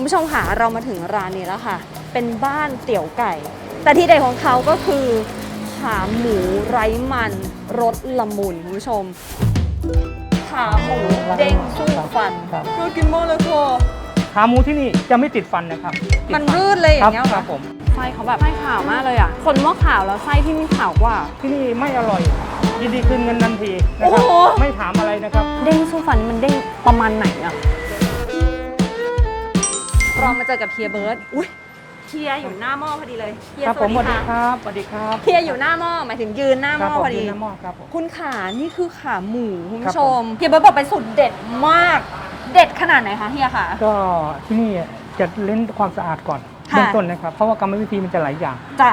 คุณผู้ชมค่ะเรามาถึงร้านนี้แล้วค่ะ เป็นบ้านเตี๋ยวไก่ แต่ที่เด็ดของเขาก็คือขาหมูไร้มันรสละมุนคุณผู้ชม ขาหมูเด้งสู้ฟันครับ น่ากินมากเลยค่ะขาหมูที่นี่จะไม่ติดฟันนะครับติดมันฟัรืดเลยอย่างเงี้ยคเหรรัอบผมไส้เขาแบบไส้ขาวมากเลยอะ คนว่าขาวแล้วไส้ที่นี่ขาวกว่า ที่นี่ไม่อร่อย ยินดีคืนเงินทันทีนะครับโอ้โห ไม่ถามอะไรนะครับ เด้งสู้ฟันนี่มันเด้งประมาณไหนอะ เรามาเจอกับเฮียเบิร์ดอุ้ยเฮียอยู่หน้าหม้อพอดีเลยเฮียครับสผวัมสสวัสดีดีค่ะครับสวัสดีครับเฮียอยู่หน้าหม้อหมายถึงยืนหน้าหครัม้บอผมพอดี ยืนน้ำหม้อครับผม คุณขานี่คือขาหมูคุณครัผู้บชผม มเฮียเบิร์ดบอกเป็นสูตรเด็ดมาก เด็ดขนาดไหนคะเฮียคะ ก็ที่นี่จะเล่นความสะอาดก่อนค่ะ เบื้องต้นนะครับ เพราะว่ากรรมวิธีมันจะหลายอย่าง จ้ะ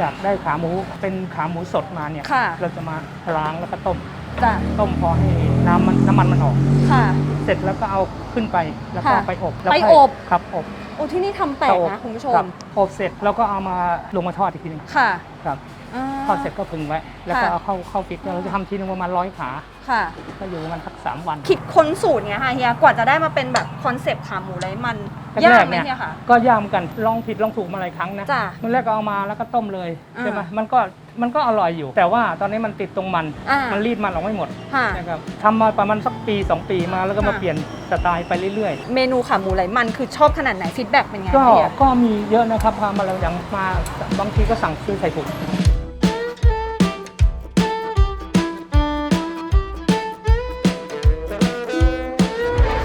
จากได้ขาหมูเป็นขาหมูสดมาเนี่ย ค่ะ เราจะมาล้างแล้วก็ต้ม จ้ะต้มพอให้น้ำมันน้ำมันมันออก ค่ะ เสร็จแล้วก็เอาขึ้นไปแล้วก็ค่ะไปอบแล้วไปค่ยอบ ครับอบโอ้ที่นี่ทำแปลกเตาอบนะคุณผู้ชครัมบอบเสร็จแล้วก็เอามาลงมาทอดอีกทีหนึงค่ะครับอ่าทอดเสร็จก็พึงไว้แล้วก็ค่ะ เอาเข้าเข้าฟิตเราจะทำทีนึงประมาณร้อยขา ค่ะ ก็อยู่ประมาณสักสามวัน คิดค้นสูตรเนี้ยค่ะเฮียกว่าจะได้มาเป็นแบบคอนเซปต์ขาหมูไร้มัน ยากไหมแรๆเฮียคะก็ยากเหมือนกันลองผิดลองถูกมาหลายครั้งนะจ้ะมันแรกก็เอามาแล้วก็ต้มเลยอ่า ใช่ไหมมันก็มันก็อร่อยอยู่ แต่ว่าตอนนี้มันติดตรงมัน อ่ามันรีดมันออกไม่หมดค่ะ นะครับทำมาประมาณสักปี 2 ปีมาแล้วก็มาค่ะ เปลี่ยนสไตล์ไปเรื่อย เมนูขาหมูไร้มันคือชอบขนาดไหนฟีดแบ็กเป็นไงๆ ก็เฮียก็มีเยอะนะครับพามาแล้วอย่างมาบางทีก็สั่งซื้อใส่ถุง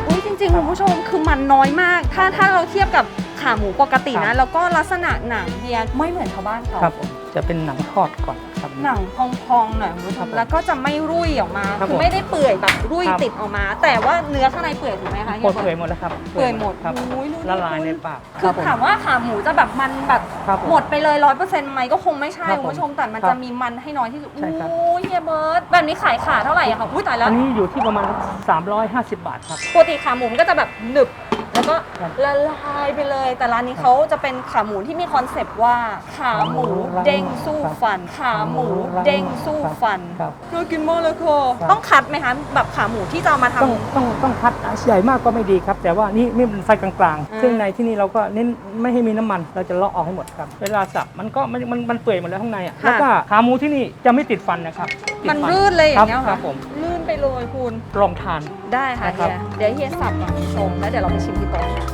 อุ้ยจริงๆคุณผู้ชมคือ มันน้อยมาก ถ้าถ้าเราเทียบกับขาหมูปกติครันะ บ แล้วก็ลักษณะหนังเฮียไม่เหมือนชาวบ้านเขา ครับผม จะเป็นหนังทอดก่อนครับ หนังพองๆหน่อยคุณผู้ชครับมผมแล้วก็จะไม่รุ่ยออกมาครับคือผมไม่ได้เปื่อยแบบรุ่ยครับ ติดออกมา แต่ว่าเนื้อข้างในเปื่อยถูกไหมคะโคตรเปื่อยหมดแล้วครับเปื่อยหมดครับอุ้ยดูดิละลายในปากคือรับผถามว่าขาหมูจะแบบมันแบบครับผมหมดไปเลยร้อยเปอร์เซ็นต์ไหมก็คงไม่ใช่ครับผมคุณผู้ชมแต่มันครับจะมีมันให้น้อยที่สุดใช่ครับ โอ้ยเฮียเบิร์ดแบบนี้ขายขาเท่าไหร่อะคะอุ้ยตายแล้วอันนี้อยู่ที่ประมาณ 350 บาทครับ ปกติขาหมูมันก็จะแบบหนึบ แล้วก็ครับละลายไปเลย แต่ร้านนี้เขาจะเป็นขาหมูที่มีคอนเซปต์ว่า ขาหมูเด้งสู้ฟัน ขาหมูเด้งสู้ฟันครับน่ากินมากเลยค่ะครับต้องคัดไหมคะแบบขาหมูที่จะเอามาทต้องต้องต้องคัดใหญ่มากก็ไม่ดีครับ แต่ว่านี่นี่เป็นไฟกลางอ่าๆซึ่งในที่นี่เราก็เน้นไม่ให้มีน้ำมัน เราจะเลาะออกให้หมดครับ เวลาสับมันก็มันมันมันเปื่อยหมดแล้วข้างในอะค่ะแล้วก็ขาหมูที่นี่จะไม่ติดฟันนะครับติำดมันฟัลื่นเลยอย่างเงี้ยคค่ะรับผมลื่น ไปเลยคุณลองทาน ได้ค่ะนะครัเฮีบ ยเดี๋ยวเฮียสับก่อนคุณผู้ชมแล้วเดี๋ยวเราไปชิมที่โต๊ะค่ะ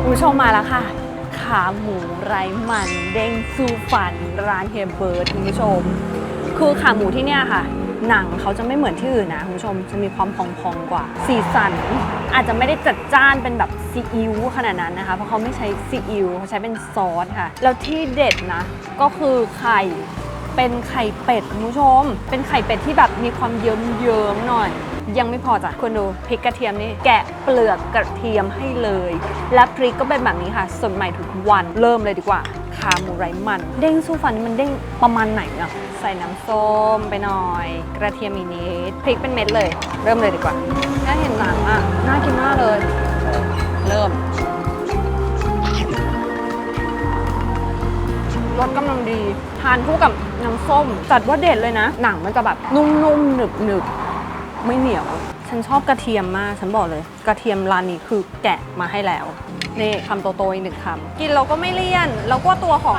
คุณผู้ชมมาแล้วค่ะ ขาหมูไร้มัน เด้งสู้ฟัน ร้านเฮียเบิร์ดคุณผู้ชม คือขาหมูที่เนี่ยค่ะ หนังเขาจะไม่เหมือนที่อื่นนะคุณผู้ชมจะมีความพองๆกว่า สีสันอาจจะไม่ได้จัดจ้านเป็นแบบซีอิ๊วขนาดนั้นนะคะ เพราะเขาไม่ใช้ซีอิ๊วเขาใช้เป็นซอสค่ะ แล้วที่เด็ดนะ ก็คือไข่เป็นไข่เป็ดคุณผู้ชม เป็นไข่เป็ดที่แบบมีความเยิ้มๆหน่อยยังไม่พอจ้ะคุณดูพริกกระเทียมนี่แกะเปลือกกระเทียมให้เลย และพริกก็เป็นแบบนี้ค่ะสดใหม่ทุกวันเริ่มเลยดีกว่าขาหมูไร้มัน เด้งสู้ฟันมันเด้งประมาณไหนอะ ใส่น้ำส้มไปหน่อย กระเทียมอีกนิดพริกเป็นเม็ดเลย เริ่มเลยดีกว่าน่าเห็นหนังอะน่ากินมากเลย เริ่มรสกำลังดี ทานคู่กับน้ำส้ม จัดว่าเด็ดเลยนะ หนังมันจะแบบนุ่มๆหนึบๆ ไม่เหนียว ฉันชอบกระเทียมมาก ฉันบอกเลย กระเทียมร้านนี้คือแกะมาให้แล้ว นี่คำโตๆอีกหนึ่งคำ กินเราก็ไม่เลี่ยน แล้วก็ตัวของ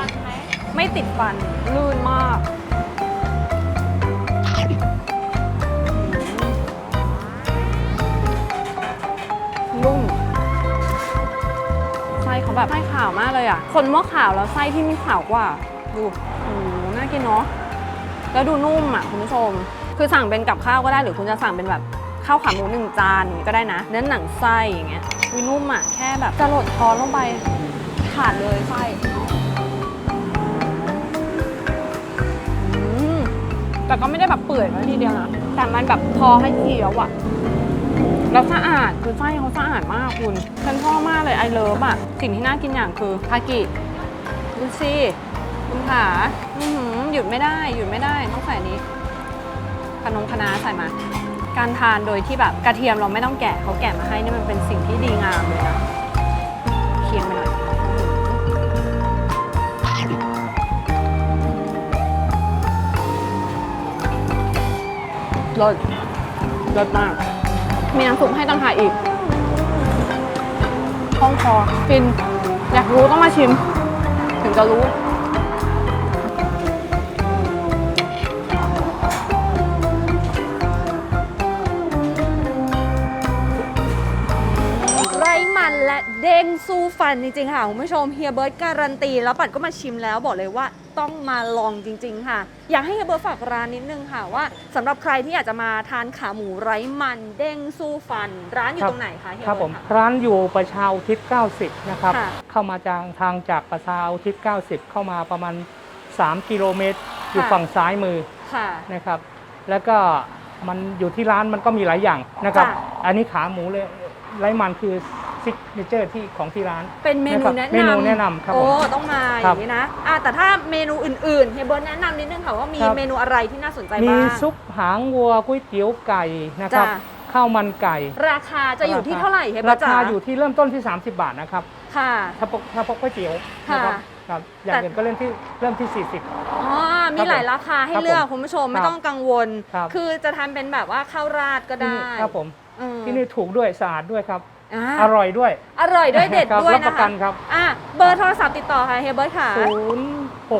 ไม่ติดฟัน ลื่นมาก แบบไส้ขาวมากเลยอะ คนว่าขาวแล้วไส้ที่นี่ขาวกว่า ดูโอ้โหน่ากินเนาะ แล้วดูนุ่มอะคุณผู้ชม คือสั่งเป็นกับข้าวก็ได้หรือคุณจะสั่งเป็นแบบข้าวขาหมูหนึ่งจานอย่างนี้ก็ได้นะ เนื้อหนังไส้อย่างเงี้ยวินุ่มอะแค่แบบจะโหลดช้อนลงไปขาดเลยไส้อืมแต่ก็ไม่ได้แบบเปื่อยนะทีเดียวนะ แต่มันแบบพอให้เคี้ยวอะ แล้วสะอาดคือไส้เขาสะอาดมากคุณฉันชอบมากเลยไอเลิฟอะ สิ่งที่น่ากินอย่างคือคากิดูสิคุณขาหือหยุดไม่ได้ หยุดไม่ได้ต้องใส่นี้ขนมคณะใส่มา การทานโดยที่แบบกระเทียมเราไม่ต้องแกะเขาแกะมาให้นี่มันเป็นสิ่งที่ดีงามเลยนะเคียงไปหน่อยรสรสมาก มีน้ำซุปให้ต่างหากอีกคล่องคอฟิน อยากรู้ต้องมาชิม ถึงจะรู้ไร และเด้งสู้ฟันจริงๆค่ะคุณผู้ชมเฮียเบิร์ตการันตีแล้วปัดก็มาชิมแล้วบอกเลยว่าต้องมาลองจริง ๆ ค่ะ อยากให้เฮียเบิร์ตฝากร้านนิดนึงค่ะว่าสำหรับใครที่อยากจะมาทานขาหมูไร้มันเด้งสู้ฟัน ร้านอยู่ครับตรงไหนคะเฮียครับเบิผร์มตคะร้านอยู่ประชาอุทิศ 90 นะครับค่ะเข้ามาจากทางจากประชาอุทิศ 90 เข้ามาประมาณ 3 กิโลเมตร อยู่ค่ะฝั่งซ้ายมือค่ะนะครับ แล้วก็มันอยู่ที่ร้านมันก็มีหลายอย่างนะครับจ้ะอันนี้ขาหมูเลยไร้มันคือ ซิกเนเจอร์ที่ของที่ร้าน เป็นเมนูนะครับแนะนำเมนูแนะนำครับโอ้ผมต้องมาอครับย่างนี้นะอะแต่ถ้าเมนูอื่นๆเฮียเบิร์ตแนะนำนิดนึงค่ะว่ามีครับ เมนูอะไรที่น่าสนใจมีบ้าง ซุปหางวัวก๋วยเตี๋ยวไก่นะครับจ้ะ ข้าวมันไก่ราคาจะอยู่ที่เท่าไหร่เฮียเบิราร์ตจ๋าคาอยู่ที่เริ่มต้นที่ 30 บาทนะครับค่ะ ถ้าพกถ้าพกก๋วยเตี๋ยวค่ะนะครับครับอย่างแต่ อื่นก็เริ่มที่เริ่มที่ 40 อ๋อมีหลายราคาให้ครับเลือกผมคุณผู้ชมครับไม่ต้องกังวล ครับ คือจะทำเป็นแบบว่าข้าวราดก็ที่ได้นี่ครับผม เออ ที่นี่ถูกด้วยสะอาดด้วยครับ อ่า อร่อยด้วย อร่อยด้วยเด็ดครับด้วยรับปนะระกัคะนครับ อะเบอร์โทรศัพท์ติดต่อค่ะเฮียเบิร์ตค่ะ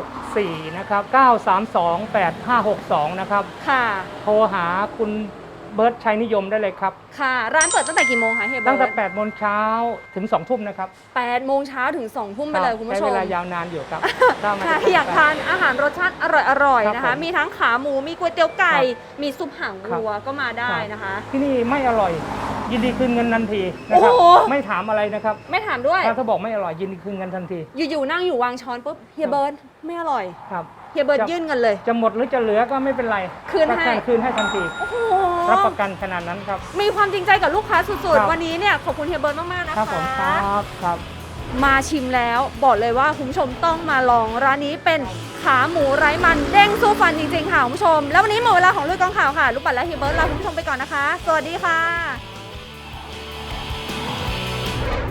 064 นะครับ 932 8562 นะครับ ค่ะ โทรหาคุณเบิร์ตชัยนิยมได้เลยครับ ค่ะ ร้านเปิดตั้งแต่กี่โมงคะเฮียเบิตั้งร์แต่ต8โมงเช้าถึง 2 ทุ่มนะครับแปดโมงเช้าถึงสองทุ่มไปเลยคุณผู้ชใช้มเวลายาวนานอยู่ครับถ้ามาค่ะที่อยากทานอาหารรสชาติอร่อยๆนะครัคะ บผมมีทั้งขาหมู มีก๋วยเตี๋ยวไก่ครับมีซุปหางวัวก็มาได้นะคะ ที่นี่ไม่อร่อย ยินดีคืนเงินทันทีนะครับ โอ้โห ไม่ถามอะไรนะครับ ไม่ถามด้วย ถ้าบอกไม่อร่อยยินดีคืนเงินทันทีอยู่ๆนั่งอยู่วางช้อนปุ๊บเฮียเบิร์ตไม่อร่อยครับ เฮียเบิร์ตจะ ยื่นเงินเลย จะหมดหรือจะเหลือก็ไม่เป็นไรคืนให้ ประกัคืนให้ทันที โอ้โหรับประกันขนาดนั้นครับ มีความจริงใจกับลูกค้าสุดครัๆบวันนี้เนี่ยขอบคุณเฮียเบิร์ตมากๆนะครัคะ บผมครับครับ มาชิมแล้วบอกเลยว่าคุณผู้ชมต้องมาลองร้านนี้เป็นขาหมูไร้มันเด้งสู้ฟันจริงๆค่ะคุณผู้ชม แล้ววันนี้หมดเวลาของลุยกองข่าวค่ะลูกปัดและเฮียเบิร์ตลาคุณผู้ชมไปก่อนนะคะ สวัสดีค่ะ